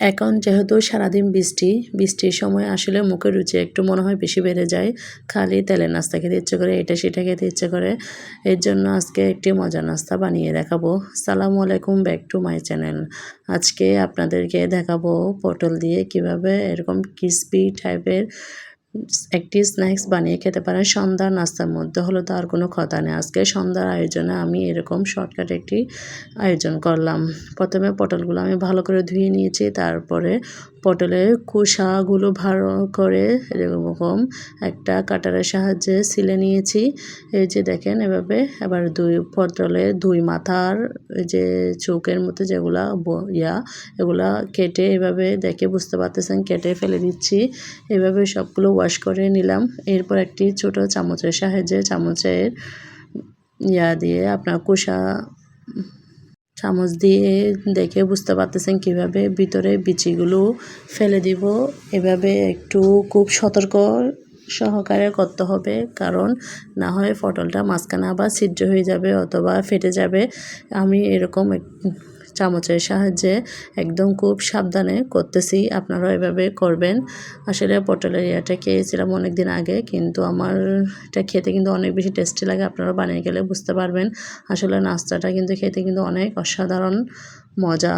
এখন যেহেতু সারাদিন বৃষ্টি, বৃষ্টির সময় আসলে মুখের রুচি একটু মনে হয় বেশি বেড়ে যায়। খালি তেলের নাস্তা খেতে ইচ্ছে করে, এটা সেটা খেতে ইচ্ছে করে। এর জন্য আজকে একটি মজার নাস্তা বানিয়ে দেখাবো। সালামু আলাইকুম, ব্যাক টু মাই চ্যানেল। আজকে আপনাদেরকে দেখাবো পটল দিয়ে কীভাবে এরকম ক্রিসপি টাইপের একটি স্ন্যাক্স বানিয়ে খেতে পারেন। সন্ধ্যার নাস্তার মধ্যে হলো তার কোনো কথা নেই। আজকে সন্ধ্যার আয়োজনে আমি এরকম শর্টকাট একটি আয়োজন করলাম। প্রথমে পটলগুলো আমি ভালো করে ধুয়ে নিয়েছি, তারপরে পটলের খোসাগুলো ভালো করে এরকম একটা কাটারের সাহায্যে সিলে নিয়েছি। এই যে দেখেন এভাবে, এবার দুই পটলের দুই মাথার যে চোখের মতো যেগুলা ইয়া, এগুলা কেটে এভাবে দেখে বুঝতে পারতেছেন, কেটে ফেলে দিচ্ছি। এভাবে সবগুলো ওয়াশ করে নিলাম। এরপর একটি ছোট চামচের সাহায্যে চামচের ইয়া দিয়ে আপনার কোষা চামচ দিয়ে দেখে বুঝতে পারতেছেন কীভাবে ভিতরে বিচিগুলো ফেলে দিব। এভাবে একটু খুব সতর্ক সহকারে করতে হবে, কারণ না হয় পটলটা মাঝখানে আবার ছিদ্র হয়ে যাবে অথবা ফেটে যাবে। আমি এরকম চামচের সাহায্যে একদম খুব সাবধানে করতেছি আপনারা এভাবে করবেন। আসলে পটলের ইয়াটা খেয়েছিলাম অনেক দিন আগে, কিন্তু আমার এটা খেতে কিন্তু অনেক বেশি টেস্টি লাগে আপনারা বানিয়ে গেলে বুঝতে পারবেন। আসলে নাস্তাটা কিন্তু খেতে কিন্তু অনেক অসাধারণ মজা।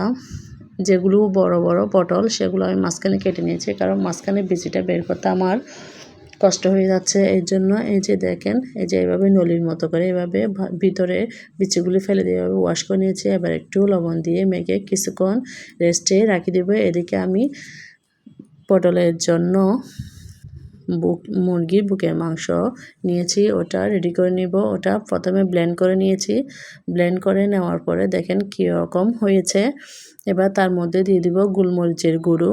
যেগুলো বড় বড় পটল, সেগুলো আমি মাঝখানে কেটে নিয়েছি, কারণ মাঝখানে বিচিটা বের করতে আমার কষ্ট হয়ে যাচ্ছে এই জন্য। এই যে দেখেন, এই যে এভাবে নলির মতো করে এভাবে ভিতরে বিচিগুলি ফেলে দিয়ে এভাবে ওয়াশ করে নিয়েছি। এবার একটু লবণ দিয়ে মেখে কিছুক্ষণ রেস্টে রাখি দেবো। এদিকে আমি পটলের জন্য বুক, মুরগির বুকের মাংস নিয়েছি। ওটা রেডি করে নিব। ওটা প্রথমে ব্লেন্ড করে নিয়েছি। ব্লেন্ড করে নেওয়ার পরে দেখেন কীরকম হয়েছে। এবার তার মধ্যে দিয়ে দিব গোলমরিচের গুঁড়ো।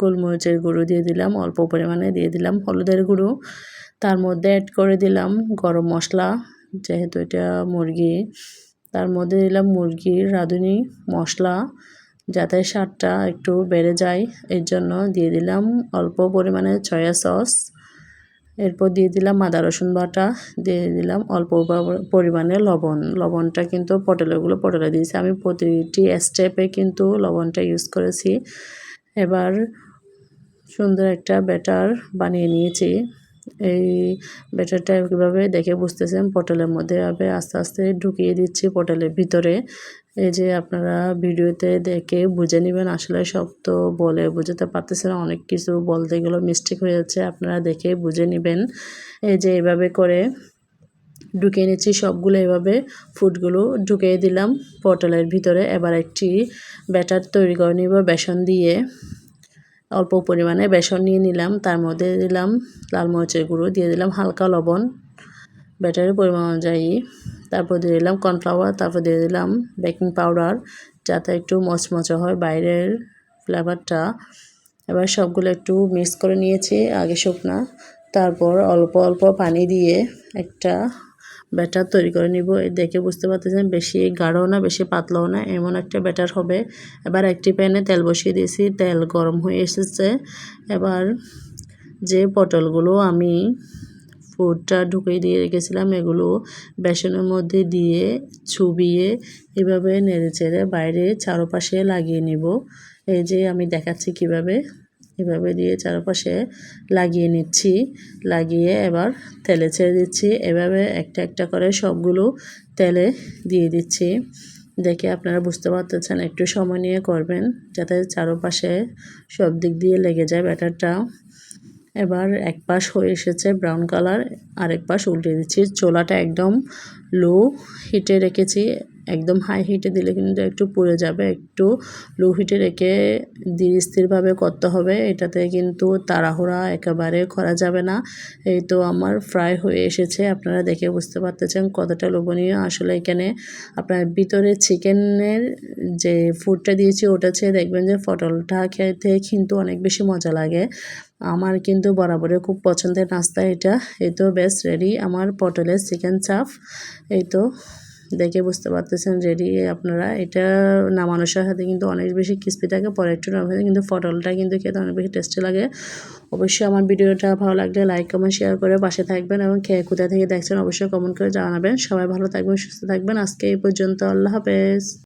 গোলমরিচের গুঁড়ো দিয়ে দিলাম, অল্প পরিমাণে দিয়ে দিলাম হলুদের গুঁড়ো। তার মধ্যে অ্যাড করে দিলাম গরম মশলা, যেহেতু এটা মুরগি। তার মধ্যে দিলাম মুরগির রাঁধুনি, মশলা, যাতে স্বাদটা একটু বেড়ে যায়। এর জন্য দিয়ে দিলাম অল্প পরিমাণে সয়া সস এরপর দিয়ে দিলাম আদা, রসুন বাটা। দিয়ে দিলাম অল্প পরিমাণে লবণ। লবণটা কিন্তু পটলেগুলো পটলে দিয়েছি। আমি প্রতিটি স্টেপে কিন্তু লবণটা ইউজ করেছি। এবার সুন্দর একটা ব্যাটার বানিয়ে নিয়েছি। এই ব্যাটারটা কীভাবে দেখে বুঝতেছেন? পটলের মধ্যে এভাবে আস্তে আস্তে ঢুকিয়ে দিচ্ছি পটলের ভিতরে। এই যে আপনারা ভিডিওতে দেখে বুঝে নেবেন, আসলে সব তো বলে বুঝতে পারতেছেন অনেক কিছু বলতে গেলেও মিস্টেক হয়ে যাচ্ছে, আপনারা দেখে বুঝে নেবেন। এই যে এভাবে করে ঢুকিয়ে নিচ্ছি, সবগুলো এভাবে ফুডগুলো ঢুকিয়ে দিলাম পটলের ভিতরে। এবার একটি ব্যাটার তৈরি করে নিব বেসন দিয়ে। অল্প পরিমাণে বেসন নিয়ে নিলাম, তার মধ্যে দিলাম লাল মরিচের গুঁড়ো, দিয়ে দিলাম হালকা লবণ, ব্যাটারের পরিমাণ অনুযায়ী। তারপর দিয়ে দিলাম কর্নফ্লাওয়ার, তারপর দিয়ে দিলাম বেকিং পাউডার, যাতে একটু মচমচে হয় বাইরের ফ্লেভারটা। এবার সবগুলো একটু মিক্স করে নিয়েছি, আগে শুকনা, তারপর অল্প অল্প পানি দিয়ে একটা ব্যাটার তৈরি করে নিব। দেখে বুঝতে পারতেছেন, বেশি গাঢ়ও না, বেশি পাতলাও না, এমন একটা ব্যাটার হবে। এবার একটি প্যানে তেল বসিয়ে দিয়েছি, তেল গরম হয়ে এসেছে। এবার যে পটলগুলো আমি ফুডটা ঢুকিয়ে দিয়ে রেখেছিলাম, এগুলো বেসনের মধ্যে দিয়ে ছুবিয়ে এভাবে নেড়ে চেড়ে বাইরে চারপাশে লাগিয়ে নিব। এই যে আমি দেখাচ্ছি কীভাবে। এভাবে দিয়ে চারপাশে লাগিয়ে নিচ্ছি। লাগিয়ে এবার তেলে ছেড়ে দিচ্ছি। এভাবে একটা একটা করে সবগুলো তেলে দিয়ে দিচ্ছি। দেখে আপনারা বুঝতে পারতেছেন, একটু সময় নিয়ে করবেন যাতে চারপাশে সব দিক দিয়ে লেগে যায় ব্যাটারটা। এবার এক পাশ হয়ে এসেছে ব্রাউন কালার, আরেক পাশ উল্টে দিচ্ছি। চোলাটা একদম লো হিটে রেখেছি। একদম হাই হিটে দিলে কিন্তু একটু পুড়ে যাবে, একটু লো হিটে রেখে ধীর স্থিরভাবে করতে হবে, এটাতে কিন্তু তাড়াহুড়া একেবারে করা যাবে না। এই তো আমার ফ্রাই হয়ে এসেছে, আপনারা দেখে বুঝতে পারতেছেন কতটা লোভনীয়। আসলে এখানে আপনার ভিতরে চিকেনের যে ফুডটা দিয়েছি, ওটা ছেড়ে দেখবেন যে পটলটা খেতে কিন্তু অনেক বেশি মজা লাগে। আমার কিন্তু বরাবরই খুব পছন্দের নাস্তা এটা। এই তো বেস্ট রেডি আমার পটলের চিকেন চাপ এই তো দেখে বুঝতে পারতেছেন রেডি আপনারা। এটা নামানোর সাথে কিন্তু অনেক বেশি ক্রিস্পি থাকে, পরে একটু নরম কিন্তু পটলটা কিন্তু খেতে অনেক বেশি টেস্টি লাগে। অবশ্যই আমার ভিডিওটা ভালো লাগলে লাইক কমেন্ট শেয়ার করে পাশে থাকবেন এবং খেয়ে কোথায় থেকে দেখছেন অবশ্যই কমেন্ট করে জানাবেন। সবাই ভালো থাকবেন, সুস্থ থাকবেন। আজকে এই পর্যন্ত, আল্লাহ হাফেজ।